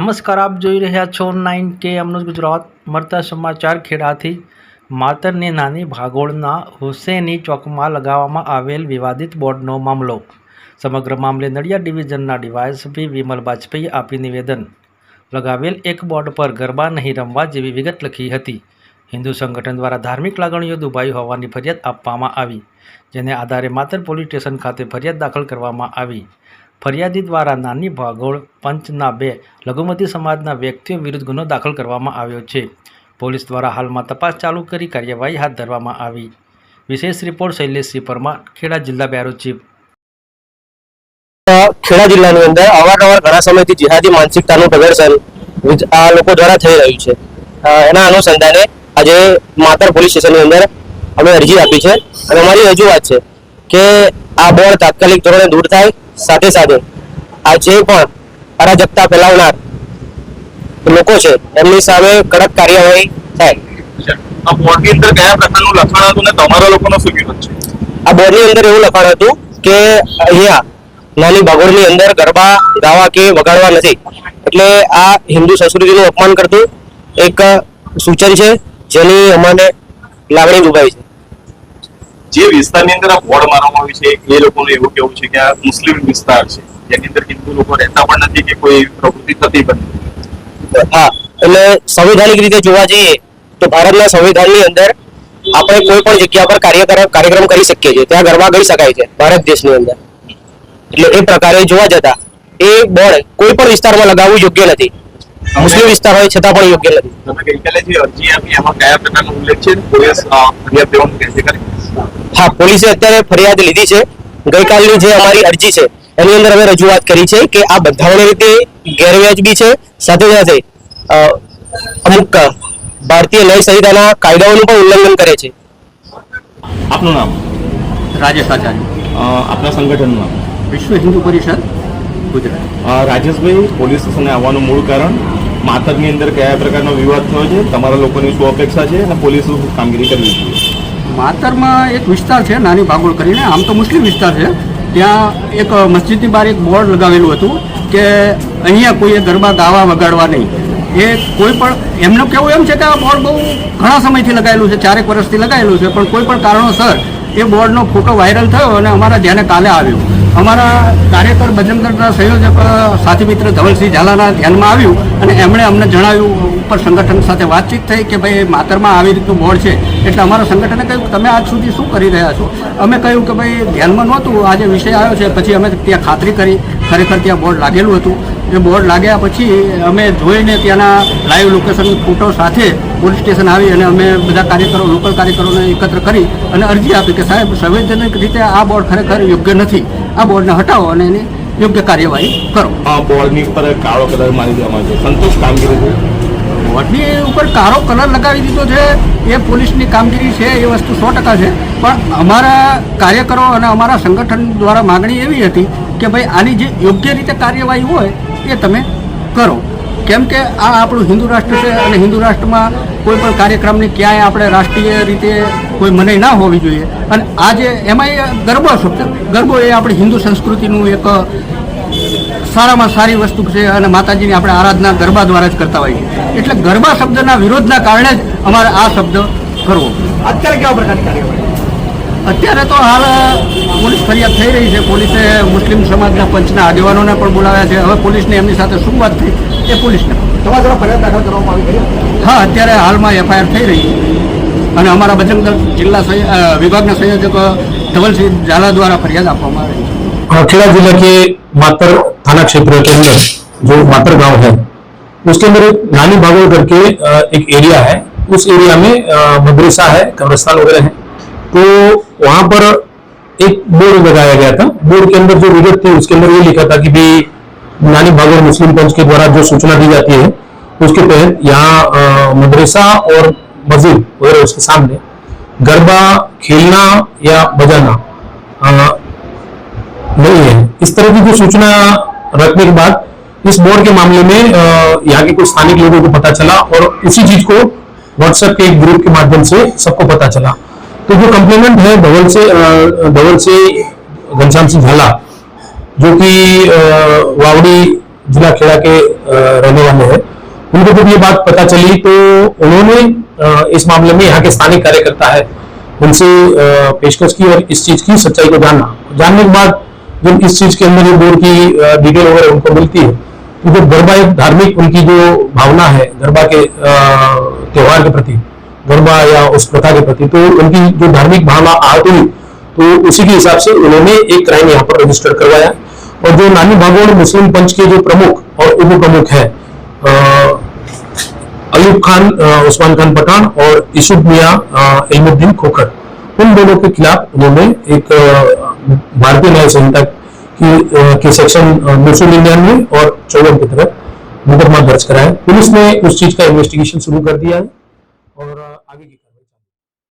નમસ્કાર, આપ જોઈ રહ્યા છો નાઇન કે અમનું ગુજરાત, મળતા સમાચાર ખેડાથી. માતરની નાની ભાગોળના હુસેની ચોકમાં લગાવવામાં આવેલ વિવાદિત બોર્ડનો મામલો. સમગ્ર મામલે નડિયાદ ડિવિઝનના ડીવાયએસપી વિમલ બાજપેયીએ આપી નિવેદન. લગાવેલ એક બોર્ડ પર ગરબા નહીં રમવા જેવી વિગત લખી હતી. હિન્દુ સંગઠન દ્વારા ધાર્મિક લાગણીઓ દુભાઈ હોવાની ફરિયાદ આપવામાં આવી, જેને આધારે માતર પોલીસ સ્ટેશન ખાતે ફરિયાદ દાખલ કરવામાં આવી. ફરિયાદી દ્વારા નાની ભાગોળ, પંચના બે, લઘુમતી સમાજના વ્યક્તિઓ વિરુદ્ધ ગુનો દાખલ કરવામાં આવ્યો છે. પોલીસ દ્વારા હાલમાં તપાસ ચાલુ કરી કાર્યવાહી હાથ ધરવામાં આવી. વિશેષ રિપોર્ટ શૈલેષસિંહ પરમાર, ખેડા જિલ્લા બ્યુરો ચીફ. ખેડા જિલ્લાની અંદર અવારનવાર ઘણા સમયથી જિહાદી માનસિકતાનું પ્રદર્શન આ લોકો દ્વારા થઈ રહ્યું છે. એના અનુસંધાને આજે માતર પોલીસ સ્ટેશનની અંદર અમે અરજી આપી છે. અને અમારી રજૂઆત છે કે આ બોર્ડ તાત્કાલિક ધોરણે દૂર થાય સાથે સાથે આ જે પણ અરાજકતા ફેલાવનાર લોકો છે એમની સામે કડક કાર્યવાહી થાય. આ બોર્ડની અંદર કયા પ્રકારનું લખાણ હતું ને તમારા લોકોનો શું વિરોધ છે? આ બોર્ડની અંદર એવું લખાણ હતું કે અહીંયા નાની ભાગોળની અંદર ગરબા ગાવા કે વગાડવા નથી. એટલે આ હિન્દુ સંસ્કૃતિનું અપમાન કરતું એક સૂચન છે જેની અમને લાગણી દુભાઈ છે. જે વિસ્તારની અંદર આ બોર્ડ મારવામાં આવ્યું છે, એ લોકોનું એવું કેવું છે કે આ મુસ્લિમ વિસ્તાર છે. જેની અંદર હિન્દુ લોકો રહેતા પણ નથી કે કોઈ પ્રવૃત્તિ થતી પણ. હા, એટલે સંવિધાનિક રીતે જોવા જઈએ તો ભારતના સંવિધાનની અંદર આપણે કોઈ પણ જગ્યા પર કાર્ય કાર્યક્રમ કરી શકીએ છીએ. ત્યાં ગરબા ગઈ શકાય છે, ભારત દેશની અંદર. એટલે એ પ્રકારે જોવા જતા એ બોર્ડ કોઈ પણ વિસ્તારમાં લગાવવું યોગ્ય નથી. મુસ્લિમ વિસ્તાર હોય છતાં પણ યોગ્ય નથી. તમે ગઈકાલે જે અરજી આપી એમાં કયા પ્રકારનો ઉલ્લેખ છે? પોલીસ ફરિયાદ દેવાનું કહેશે હા પોલીસે અત્યારે ફરિયાદ લીધી છે. ગઈકાલની જે અમારી અરજી છે એની અંદર અમે રજૂઆત કરી છે કે આ બંધારણીય રીતે ગેરવ્યાજબી છે. સાથે સાથે અમુક ભારતીય ન્યાય સંહિતાના કાયદાઓનું પણ ઉલ્લંઘન કરે છે. આપનું નામ? રાજેશ આચાર્ય. આપના સંગઠનનું નામ? વિશ્વ હિન્દુ પરિષદ ગુજરાત. રાજેશભાઈ પોલીસ સ્ટેશને આવવાનું મૂળ કારણ. માતરની અંદર કયા પ્રકારનો વિવાદ થયો છે? તમારા લોકોની શું અપેક્ષા છે અને પોલીસ શું કામગીરી કરવી જોઈએ? માતરમાં એક વિસ્તાર છે, નાની ભાગોળ કરીને, આમ તો મુસ્લિમ વિસ્તાર છે. ત્યાં એક મસ્જિદની બહાર એક બોર્ડ લગાવેલું હતું કે અહીંયા કોઈએ ગરબા ગાવા વગાડવા નહીં. એ કોઈ પણ, એમનું કહેવું એમ છે કે આ બોર્ડ બહુ ઘણા સમયથી લગાવેલું છે, ચારેક વર્ષથી લગાવેલું છે, પણ કોઈ પણ કારણોસર એ બોર્ડનો ફોટો વાયરલ થયો અને અમારા ધ્યાને કાલે આવ્યો. અમારા કાર્યકર બજરંગદળના સંયોજક સાથી મિત્ર ધવલસિંહ ઝાલાના ધ્યાનમાં આવ્યું અને એમણે અમને જણાવ્યું, ઉપર સંગઠન સાથે વાતચીત થઈ કે ભાઈ, માતરમાં આવી રીતનું બોર્ડ છે. એટલે અમારા સંગઠને કહ્યું તમે આજ સુધી શું કરી રહ્યા છો? અમે કહ્યું કે ભાઈ, ધ્યાનમાં નહોતું, આજે વિષય આવ્યો છે, પછી અમે ત્યાં ખાતરી કરી, ખરેખર ત્યાં બોર્ડ લાગેલું હતું. એ બોર્ડ લાગ્યા પછી અમે જોઈને ત્યાંના લાઈવ લોકેશન ફોટો સાથે પોલીસ સ્ટેશન આવી અને અમે બધા કાર્યકરો લોકલ કાર્યકરોને એકત્ર કરી અને અરજી આપી કે સાહેબ સંવેદનિક રીતે આ બોર્ડ ખરેખર યોગ્ય નથી. આ બોર્ડને હટાવો અને એની યોગ્ય કાર્યવાહી કરો. આ બોર્ડની ઉપર કાળો કલર મારી દેવામાં છે. સંતોષ કામગીરી છે? બોર્ડની ઉપર કાળો કલર લગાવી દીધો છે. એ પોલીસની કામગીરી છે એ વસ્તુ સો ટકા છે. પણ અમારા કાર્યકરો અને અમારા સંગઠન દ્વારા માગણી એવી હતી કે ભાઈ આની જે યોગ્ય રીતે કાર્યવાહી હોય એ તમે કરો. કેમ કે આ આપણું હિન્દુ રાષ્ટ્ર છે અને હિન્દુ રાષ્ટ્રમાં કોઈ પણ કાર્યક્રમની ક્યાંય આપણે રાષ્ટ્રીય રીતે કોઈ મનાઈ ના હોવી જોઈએ. અને આજે એમાંય ગરબો શબ્દ ગરબો એ આપણી હિન્દુ સંસ્કૃતિનું એક સારામાં સારી વસ્તુ છે અને માતાજીની આપણે આરાધના ગરબા દ્વારા જ કરતા હોઈએ એટલે ગરબા શબ્દના વિરોધના કારણે જ અમારે આ શબ્દ કરવો. અત્યારે કેવા પ્રકારની કાર્યવાહી? અત્યારે તો હાલ પોલીસ ફરિયાદ થઈ રહી છે પોલીસે મુસ્લિમ સમાજના પંચના આગેવાનોને પણ બોલાવ્યા છે હવે પોલીસને એમની સાથે શું વાત થઈ એ પોલીસને તમારા દ્વારા ફરિયાદ દાખલ કરવામાં આવી હા અત્યારે હાલમાં એફઆઈઆર થઈ રહી છે અને અમારા બજરંગ જિલ્લા સંય- અ, વિભાગના સંયોજક ધવલસિંહ ઝાલા દ્વારા ફરિયાદ આપવામાં આવી છે खेड़ा जिला के मातर थाना क्षेत्र के अंदर जो मातर गांव है उसके अंदर एक नानी भागोल करके अ, एक एरिया है उस एरिया में अ, मदरसा है कब्रिस्तान वगैरह है तो वहाँ पर एक बोर्ड लगाया गया था। बोर्ड के अंदर जो विगत थी, उसके अंदर ये लिखा था कि भाई नानी भागोल मुस्लिम पंच के द्वारा जो सूचना दी जाती है, उसके तहत यहाँ मदरसा और मस्जिद वगैरह उसके सामने गरबा, खेलना या बजाना नहीं है। इस तरह की जो सूचना रखने के बाद इस बोर्ड के मामले में यहाँ के कुछ स्थानिक लोगों को पता चला और उसी चीज़ को व्हाट्सएप के एक ग्रुप के माध्यम से सबको पता चला। तो जो कंप्लेनेंट है धवल से धवल से घनश्याम सिंह झाला, जो कि वावड़ी जिला खेड़ा के रहने वाले हैं। उनको जब ये बात पता चली तो उन्होंने इस मामले में यहाँ के स्थानीय कार्यकर्ता है, उनसे पेशकश की और इस चीज़ की सच्चाई को जानना। जानने के बाद जब इस चीज़ के अंदर ये बोर्ड की डिटेल वगैरह उनको मिलती है तो जब गरबा एक धार्मिक उनकी जो भावना है, गरबा के त्योहार के प्रति गरबा या उस प्रथा के प्रति तो उनकी जो धार्मिक भावना आहत हुई तो उसी के हिसाब से उन्होंने एक क्राइम यहाँ पर रजिस्टर करवाया। और जो नानी भागोड़ मुस्लिम पंच के जो प्रमुख और उप प्रमुख है अयूब खान उस्मान खान पठान और इशुब मिया अ, इल्मुद्दीन खोखर उन दोनों के खिलाफ उन्होंने एक भारतीय न्याय संहिता की के सेक्शन दो सौ निन्यानवे और चौवन के तहत मुकदमा दर्ज कराया। पुलिस ने उस चीज़ का इन्वेस्टिगेशन शुरू कर दिया है।